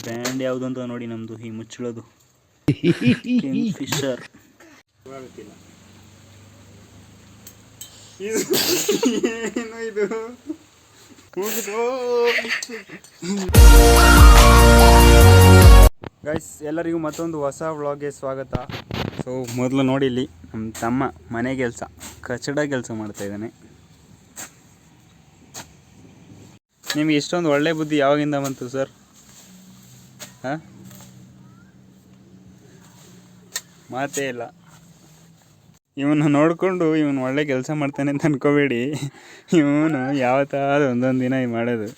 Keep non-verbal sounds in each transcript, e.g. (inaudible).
Brand ಯಾವುದು ಅಂತ ನೋಡಿ ನಮ್ದು ಈ ಮುಚ್ಚಳೋದು. ಫಿಶರ್ ಗೈಸ್ ಎಲ್ಲರಿಗೂ ಮತ್ತೊಂದು ಹೊಸ ವ್ಲಾಗ್ಗೆ ಸ್ವಾಗತ. ಸೊ ಮೊದಲು ನೋಡಿ ಇಲ್ಲಿ ನಮ್ಮ ತಮ್ಮ ಮನೆ ಕೆಲಸ, ಕಚಡ ಕೆಲಸ ಮಾಡ್ತಾ ಇದ್ದಾನೆ. ನಿಮ್ಗೆ ಇಷ್ಟೊಂದು ಒಳ್ಳೆ ಬುದ್ಧಿ ಯಾವಾಗಿಂದ ಬಂತು ಸರ್ ಹಾಂ? ಮಾತೇ ಇಲ್ಲ. ಇವನು ನೋಡಿಕೊಂಡು ಇವನು ಒಳ್ಳೆ ಕೆಲಸ ಮಾಡ್ತಾನೆ ಅಂತ ಅನ್ಕೋಬೇಡಿ. ಇವನು ಯಾವತ್ತಾದ್ರೂ ಒಂದೊಂದು ದಿನ ಇದು ಮಾಡೋದು.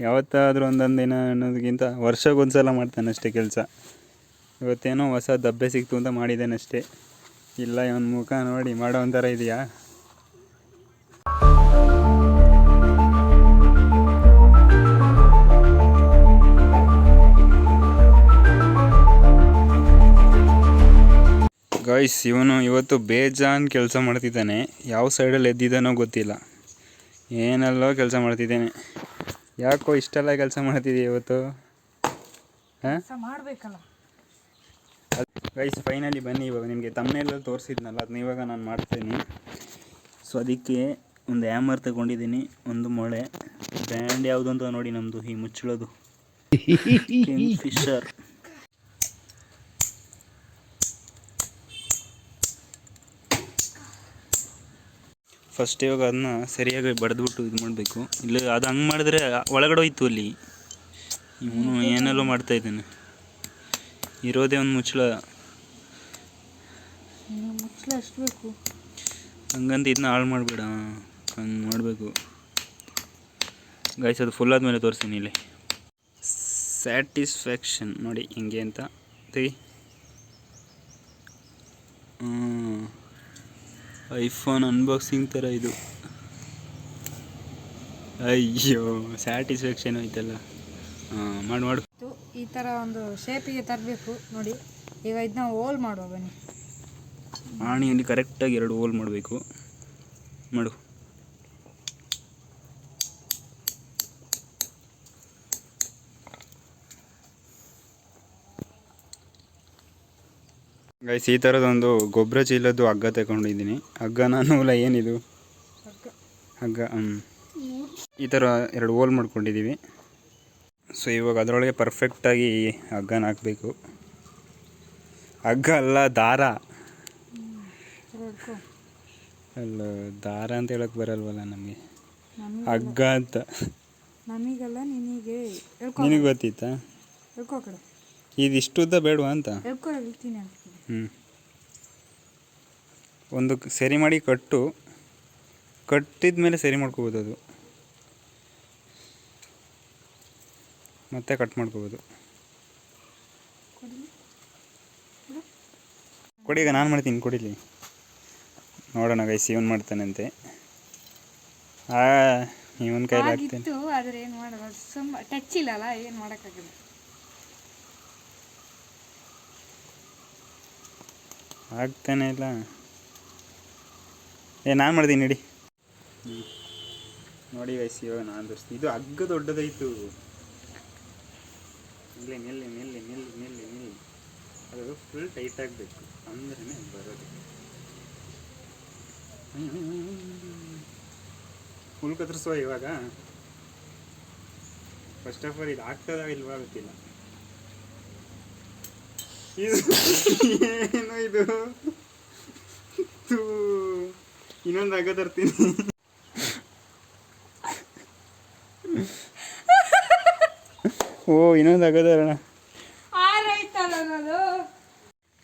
ಯಾವತ್ತಾದ್ರೂ ಒಂದೊಂದು ದಿನ ಅನ್ನೋದಕ್ಕಿಂತ ವರ್ಷಕ್ಕೊಂದ್ಸಲ ಮಾಡ್ತಾನೆ ಅಷ್ಟೇ ಕೆಲಸ. ಇವತ್ತೇನೋ ಹೊಸ ದಬ್ಬೆ ಸಿಕ್ತು ಅಂತ ಮಾಡಿದ್ದೇನೆ ಅಷ್ಟೇ. ಇಲ್ಲ, ಇವನ ಮುಖ ನೋಡಿ ಮಾಡೋ ಒಂಥರ ಇದೆಯಾ? ಗಾಯ್ಸ್ ಇವನು ಇವತ್ತು ಬೇಜಾನ್ ಕೆಲಸ ಮಾಡ್ತಿದ್ದಾನೆ. ಯಾವ ಸೈಡಲ್ಲಿ ಎದ್ದಿದ್ದಾನೋ ಗೊತ್ತಿಲ್ಲ. ಏನಲ್ಲೋ ಕೆಲಸ ಮಾಡ್ತಿದ್ದೇನೆ. ಯಾಕೋ ಇಷ್ಟೆಲ್ಲ ಕೆಲಸ ಮಾಡ್ತಿದ್ದೀಯ ಇವತ್ತು? ಗೈಸ್ ಫೈನಲಿ ಬನ್ನಿ ಇವಾಗ. ನಿಮಗೆ ತಮ್ಮನೆಲ್ಲ ತೋರಿಸಿದ್ನಲ್ಲ ಅದನ್ನ ಇವಾಗ ನಾನು ಮಾಡ್ತೀನಿ. ಸೊ ಅದಕ್ಕೆ ಒಂದು ಹ್ಯಾಮರ್ ತಗೊಂಡಿದ್ದೀನಿ ಒಂದು ಮೊಳೆ. ಬ್ರ್ಯಾಂಡ್ ಯಾವುದು ಅಂತ ನೋಡಿ ನಮ್ಮದು ಈ ಮುಚ್ಚಳೋದು. ಫಿಶರ್ (laughs) ಫಸ್ಟ್ ಇವಾಗ ಅದನ್ನ ಸರಿಯಾಗಿ ಬಡಿದ್ಬಿಟ್ಟು ಇದು ಮಾಡಬೇಕು. ಇಲ್ಲ ಅದು ಹಂಗೆ ಮಾಡಿದ್ರೆ ಒಳಗಡೆ ಹೋಯ್ತು ಅಲ್ಲಿ. ಇವನು ಏನೆಲ್ಲೋ ಮಾಡ್ತಾ ಇದ್ದಾನೆ. ಇರೋದೇ ಒಂದು ಮುಚ್ಚಳ. ಎಷ್ಟು ಬೇಕು? ಹಂಗಂತ ಇದನ್ನ ಹಾಳು ಮಾಡಬೇಡ. ಹಂಗೆ ಮಾಡಬೇಕು. ಗಾಯ್ಸ್ ಅದು ಫುಲ್ ಆದಮೇಲೆ ತೋರಿಸ್ತೀನಿ ಇಲ್ಲಿ. ಸ್ಯಾಟಿಸ್ಫ್ಯಾಕ್ಷನ್ ನೋಡಿ ಹಿಂಗೆ ಅಂತ. ತೆಗಿ. ಐಫೋನ್ ಅನ್ಬಾಕ್ಸಿಂಗ್ ಥರ ಇದು. ಅಯ್ಯೋ ಸ್ಯಾಟಿಸ್ಫ್ಯಾಕ್ಷನ್ ಆಯ್ತಲ್ಲ. ಮಾಡಿ ಮಾಡಿ. ಮಾಡು ಈ ಥರ ಒಂದು ಶೇಪಿಗೆ ತರಬೇಕು. ನೋಡಿ ಈಗ ಇದನ್ನ ಹೋಲ್ ಮಾಡುವ ಬನ್ನಿ. ಆಣಿಯಲ್ಲಿ ಕರೆಕ್ಟಾಗಿ ಎರಡು ಹೋಲ್ ಮಾಡಬೇಕು. ಮಾಡು. ಗೈಸ್ ಈ ಥರದೊಂದು ಗೊಬ್ಬರ ಚೀಲದ್ದು ಹಗ್ಗ ತಗೊಂಡಿದ್ದೀನಿ. ಹಗ್ಗನ ನೂಲ ಏನಿದು? ಹಗ್ಗ. ಹ್ಞೂ ಈ ಥರ ಎರಡು ಹೋಲ್ ಮಾಡ್ಕೊಂಡಿದ್ದೀವಿ ಸೊ ಇವಾಗ ಅದರೊಳಗೆ ಪರ್ಫೆಕ್ಟಾಗಿ ಹಗ್ಗನ ಹಾಕಬೇಕು. ಹಗ್ಗ ಅಲ್ಲ ದಾರ. ಅಲ್ಲ ದಾರ ಅಂತ ಹೇಳಕ್ ಬರಲ್ವಲ್ಲ ನಮಗೆ? ಹಗ್ಗ ಅಂತ. ನಮಗಲ್ಲ ನಿನಗೆ. ನಿನಗೆ ಗೊತ್ತಿತ್ತಾ? ಇದಿಷ್ಟು ಉದ್ದ ಬೇಡವಾ ಅಂತ? ಹೇಳ್ಕೊ ಹೇಳ್ತೀನಿ ಅಂತ. ಹ್ಞೂ ಒಂದು ಸರಿ ಮಾಡಿ ಕಟ್ಟು. ಕಟ್ಟಿದ ಮೇಲೆ ಸರಿ ಮಾಡ್ಕೋಬೋದು ಅದು. ಮತ್ತೆ ಕಟ್ ಮಾಡ್ಕೋಬೋದು. ಕೊಡಿ, ಈಗ ನಾನು ಮಾಡ್ತೀನಿ ಕೊಡಿಲಿ ನೋಡೋಣ ಗೈಸ್ ಇವನು ಮಾಡ್ತಾನಂತೆ. ಆ, ಇವನ ಕೈಲಿ ಟಚ್ ಇಲ್ಲಲ್ಲ ಏನು ಮಾಡೋಕ್ಕಾಗಲ್ಲ. ಆಗ್ತಾನೆ ಇಲ್ಲ. ಏ, ನಾನು ಮಾಡಿದೀನಿ ನಡಿ. ನೋಡಿ ವಯಸ್ಸು ಇವಾಗ ನಾನು ತೋರಿಸ್ತೀನಿ. ಇದು ಅಗ್ಗ ದೊಡ್ಡದಾಯಿತು. ನಿಲ್ಲಿ ನಿಲ್ಲಿ ನಿಲ್ಲಿ ನಿಲ್ಲಿ ನಿಲ್ಲಿ ನಿಲ್ಲಿ. ಅದು ಫುಲ್ ಟೈಟ್ ಆಗಬೇಕು. ಅಂದ್ರೆ ಬರೋದು. ಫುಲ್ ಕತ್ತರಿಸುವ ಇವಾಗ. ಫಸ್ಟ್ ಆಫ್ ಆಲ್ ಇದು ಆಗ್ತದ ಇಲ್ವಾ ಗೊತ್ತಿಲ್ಲ. ಏನು (laughs) ಇದು. ಇನ್ನೊಂದು ಹಗ್ಗ ತರ್ತೀನಿ. ಓ ಇನ್ನೊಂದು ಹಗ್ಗ ತರೋಣ.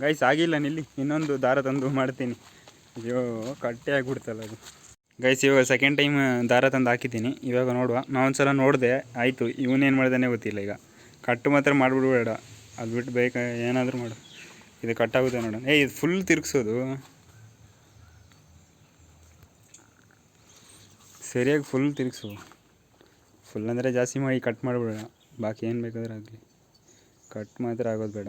ಗೈಸ್ ಆಗಿಲ್ಲ ನಿಲ್ಲಿ. ಇನ್ನೊಂದು ದಾರ ತಂದು ಮಾಡ್ತೀನಿ. ಅಯ್ಯೋ ಕಟ್ಟೆ ಆಗಿಬಿಡ್ತಲ್ಲ ಅದು. ಗೈಸ್ ಇವಾಗ ಸೆಕೆಂಡ್ ಟೈಮ್ ದಾರ ತಂದು ಹಾಕಿದ್ದೀನಿ. ಇವಾಗ ನೋಡುವ. ನಾವೊಂದ್ಸಲ ನೋಡಿದೆ ಆಯಿತು. ಇವನೇನು ಮಾಡ್ದಾನೆ ಗೊತ್ತಿಲ್ಲ ಈಗ. ಕಟ್ಟು ಮಾತ್ರ ಮಾಡಿಬಿಡ್ಬೇಡ. ಅದು ಬಿಟ್ಟು ಬೈಕ್ ಏನಾದರೂ ಮಾಡು. ಇದು ಕಟ್ಟಾಗುತ್ತೆ ನೋಡೋಣ. ಏ, ಇದು ಫುಲ್ ತಿರುಗಿಸೋದು. ಸರಿಯಾಗಿ ಫುಲ್ ತಿರುಗಿಸು. ಫುಲ್ ಅಂದರೆ ಜಾಸ್ತಿ ಮಾಡಿ ಕಟ್ ಮಾಡಿಬಿಡೋಣ. ಬಾಕಿ ಏನು ಬೇಕಾದರೂ ಆಗಲಿ. ಕಟ್ ಮಾತ್ರ ಆಗೋದು ಬೇಡ.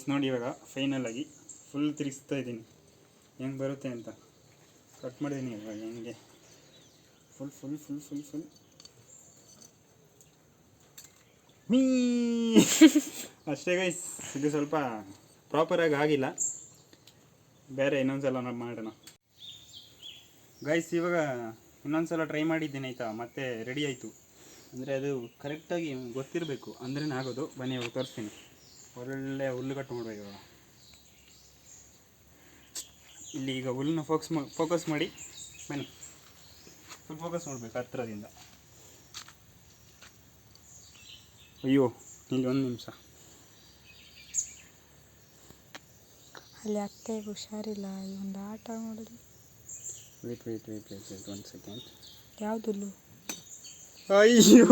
ಗೈಸ್ ನೋಡಿ ಇವಾಗ ಫೈನಲ್ ಆಗಿ ಫುಲ್ ತಿರುಗಿಸ್ತಾ ಇದ್ದೀನಿ. ಹೆಂಗೆ ಬರುತ್ತೆ ಅಂತ. ಕಟ್ ಮಾಡಿದ್ದೀನಿ ಇವಾಗ ಹೆಂಗೆ. Full full full full full me. ಅಷ್ಟೇ ಗೈಸ್ ಇದು ಸ್ವಲ್ಪ ಪ್ರಾಪರಾಗಿ ಆಗಿಲ್ಲ. ಬೇರೆ ಇನ್ನೊಂದ್ಸಲ ನಾವು ಮಾಡೋಣ. ಗೈಸ್ ಇವಾಗ ಇನ್ನೊಂದ್ಸಲ ಟ್ರೈ ಮಾಡಿದ್ದೀನಿ ಆಯಿತಾ? ಮತ್ತೆ ರೆಡಿ ಆಯಿತು. ಅಂದರೆ ಅದು ಕರೆಕ್ಟಾಗಿ ಗೊತ್ತಿರಬೇಕು. ಅಂದ್ರೇ ಆಗೋದು? ಬನ್ನಿ, ಇವಾಗ ತೋರಿಸ್ತೀನಿ. ಒಳ್ಳೆ ಹುಲ್ಲು ಕಟ್ ಮಾಡ್ಬೇಕು ಇವಾಗ. ಇಲ್ಲಿ ಈಗ ಹುಲ್ಲನ್ನ ಫೋಕಸ್ ಮಾ ಫೋಕಸ್ ಮಾಡಿ ಬನ್ನಿ. ಫುಲ್ ಫೋಕಸ್ ಮಾಡಬೇಕು ಹತ್ರದಿಂದ. ಅಯ್ಯೋ ಇಲ್ಲಿ ಒಂದು ನಿಮಿಷ. ಅಲ್ಲಿ ಅತ್ತೆ ಹುಷಾರಿಲ್ಲ ಈ ಒಂದು ಆಟ ನೋಡಿದ್ರೆ wait wait wait wait wait ಒಂದು ಸೆಕೆಂಡ್ ಯಾವುದಿಲ್ಲ ಅಯ್ಯೋ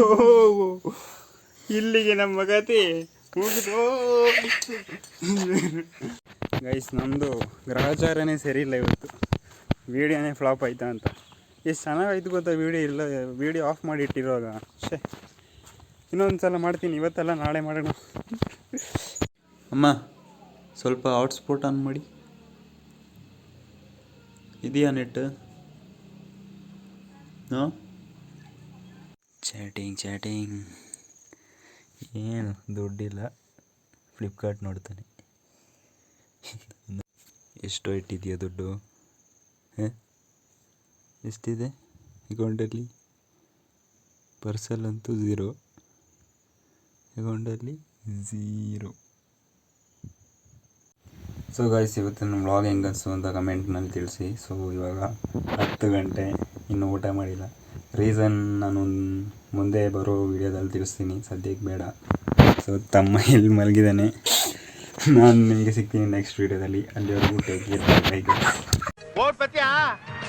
ಇಲ್ಲಿಗೆ ನಮ್ಮ ಕತೆ ಗೈಸ್ ನಮ್ಮದು ಗ್ರಹಚಾರನೇ ಸರಿ ಇಲ್ಲ ಇವತ್ತು. ವೀಡಿಯೋನೇ ಫ್ಲಾಪ್ ಆಯ್ತಾ ಅಂತ. ಎಷ್ಟು ಚೆನ್ನಾಗಾಯ್ತು ಗೊತ್ತಾ ವೀಡಿಯೋ ಇಲ್ಲ ವೀಡಿಯೋ ಆಫ್ ಮಾಡಿ ಇಟ್ಟಿರುವಾಗ ಶೇ ಇನ್ನೊಂದು ಸಲ ಮಾಡ್ತೀನಿ ಇವತ್ತೆಲ್ಲ ನಾಳೆ ಮಾಡೋಣ. ಅಮ್ಮ ಸ್ವಲ್ಪ ಹಾಟ್ಸ್ಪಾಟ್ ಆನ್ ಮಾಡಿ. ಇದೆಯಾ ನೆಟ್ ಹಾಂ ಚಾಟಿಂಗ್ ಚಾಟಿಂಗ್ ಏನು ದುಡ್ಡಿಲ್ಲ. ಫ್ಲಿಪ್ಕಾರ್ಟ್ ನೋಡ್ತಾನೆ. ಎಷ್ಟು ಇಟ್ಟಿದೆಯಾ ದುಡ್ಡು? ಹಾಂ? ಎಷ್ಟಿದೆ ಅಕೌಂಟಲ್ಲಿ ಪರ್ಸಲ್ಲಂತೂ ಝೀರೋ ಅಕೌಂಟಲ್ಲಿ ಝೀರೋ ಸೊ ಗಾಯ್ಸ್ ಇವತ್ತಿನ ವ್ಲಾಗ್ ಹೆಂಗೆ ಅನಿಸ್ತು ಅಂತ ಕಮೆಂಟ್ನಲ್ಲಿ ತಿಳಿಸಿ. ಸೊ ಇವಾಗ ಹತ್ತು ಗಂಟೆ, ಇನ್ನೂ ಊಟ ಮಾಡಿಲ್ಲ. ರೀಸನ್ ನಾನು ಮುಂದೆ ಬರೋ ವಿಡಿಯೋದಲ್ಲಿ ತಿಳಿಸ್ತೀನಿ. ಸದ್ಯಕ್ಕೆ ಬೇಡ. ಸೊ ತಮ್ಮ ಇಲ್ಲಿ ಮಲಗಿದ್ದಾನೆ. ನಾನು ನಿಮಗೆ ಸಿಗ್ತೀನಿ ನೆಕ್ಸ್ಟ್ ವಿಡಿಯೋದಲ್ಲಿ. ಅಲ್ಲಿವರೆಗೂ ಟೇಕ್ ಕೇರ್ ಬೈ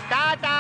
ಟಾಟಾ?